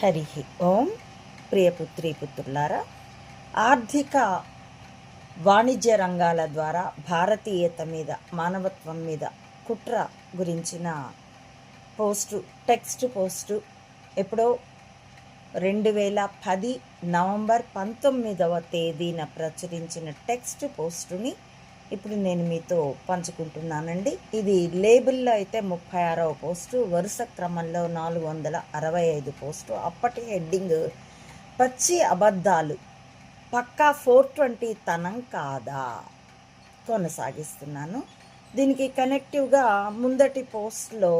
హరి ఓం. ప్రియపుత్రి పుత్రులారా ఆర్థిక వాణిజ్య రంగాల ద్వారా భారతీయత మీద మానవత్వం మీద కుట్ర గురించిన పోస్టు టెక్స్ట్ పోస్టు ఎప్పుడో రెండు వేల పది నవంబర్ పంతొమ్మిదవ తేదీన ప్రచురించిన టెక్స్ట్ పోస్టుని ఇప్పుడు నేను మీతో పంచుకుంటున్నానండి. ఇది లేబుల్లో అయితే ముప్పై ఆరవ పోస్టు వరుస క్రమంలో నాలుగు వందల అరవై ఐదు పోస్టు. అప్పటి హెడ్డింగ్ పచ్చి అబద్ధాలు పక్కా ఫోర్ ట్వంటీ తనం కాదా? కొనసాగిస్తున్నాను. దీనికి కనెక్టివ్గా ముందటి పోస్ట్లో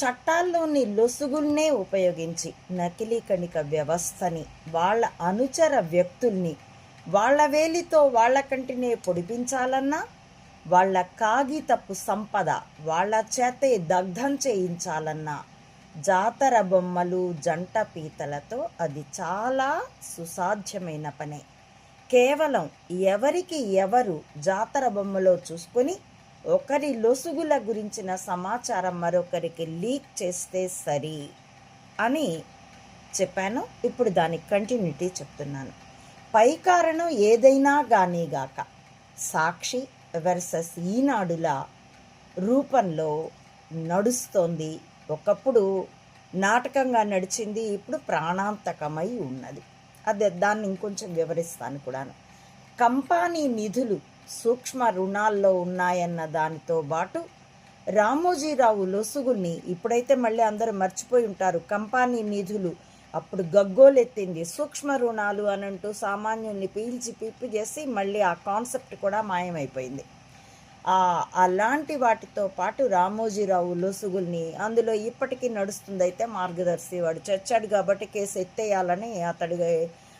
చట్టాల్లోని లొసుగుల్నే ఉపయోగించి నకిలీ కణిక వ్యవస్థని వాళ్ళ అనుచర వ్యక్తుల్ని వాళ్ళ వేలితో వాళ్ళ కంటినే పొడిపించాలన్నా వాళ్ళ కాగితపు సంపద వాళ్ళ చేతే దగ్ధం చేయించాలన్నా జాతర బొమ్మలు జంట పీతలతో అది చాలా సుసాధ్యమైన పనే. కేవలం ఎవరికి ఎవరు జాతర బొమ్మలో చూసుకొని ఒకరి లొసుగుల గురించిన సమాచారం మరొకరికి లీక్ చేస్తే సరి అని చెప్పాను. ఇప్పుడు దాని కంటిన్యూటీ చెప్తున్నాను. పై కారణం ఏదైనా గాక సాక్షి వెర్సెస్ ఈనాడుల రూపంలో నడుస్తోంది. ఒకప్పుడు నాటకంగా నడిచింది ఇప్పుడు ప్రాణాంతకమై ఉన్నది. అదే దాన్ని ఇంకొంచెం వివరిస్తాను కూడాను. కంపానీ నిధులు సూక్ష్మ రుణాల్లో ఉన్నాయన్న దానితో పాటు రామోజీరావు లొసుగుల్ని ఇప్పుడైతే మళ్ళీ అందరూ మర్చిపోయి ఉంటారు. కంపానీ నిధులు అప్పుడు గగ్గోలెత్తింది. సూక్ష్మ రుణాలు అని అంటూ సామాన్యుల్ని పీల్చి పిప్పి చేసి మళ్ళీ ఆ కాన్సెప్ట్ కూడా మాయమైపోయింది. అలాంటి వాటితో పాటు రామోజీరావు లొసుగుల్ని అందులో ఇప్పటికీ నడుస్తుంది అయితే మార్గదర్శి వాడు చచ్చాడు కాబట్టి కేసు ఎత్తేయాలని అతడి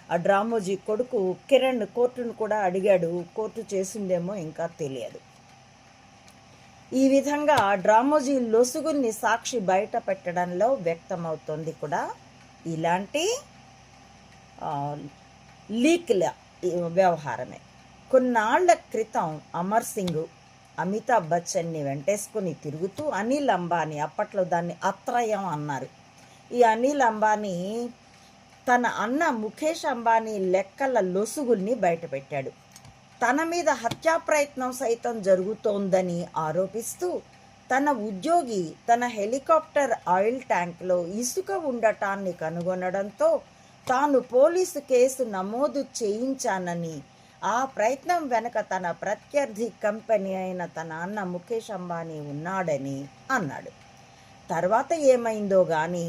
ఆ డ్రామోజీ కొడుకు కిరణ్ కోర్టును కూడా అడిగాడు. కోర్టు చేసిందేమో ఇంకా తెలియదు. ఈ విధంగా డ్రామోజీ లొసుగుల్ని సాక్షి బయట పెట్టడంలో వ్యక్తమవుతోంది కూడా. ఇలాంటి లీక్ల వ్యవహారమే. కొన్నాళ్ళ క్రితం అమర్ సింగ్ అమితాబ్ బచ్చన్ని వెంటేసుకుని తిరుగుతూ అనిల్ అంబానీ అప్పట్లో దాన్ని అత్రయం అన్నారు. ఈ అనిల్ అంబానీ తన అన్న ముఖేష్ అంబానీ లెక్కల లొసుగుల్ని బయటపెట్టాడు. తన మీద హత్యా ప్రయత్నం సైతం జరుగుతోందని ఆరోపిస్తూ తన ఉద్యోగి తన హెలికాప్టర్ ఆయిల్ ట్యాంక్లో ఇసుక ఉండటాన్ని కనుగొనడంతో తాను పోలీసు కేసు నమోదు చేయించానని ఆ ప్రయత్నం వెనక తన ప్రత్యర్థి కంపెనీ అయిన తన అన్న ముఖేష్ అంబానీ ఉన్నాడని అన్నాడు. తర్వాత ఏమైందో కానీ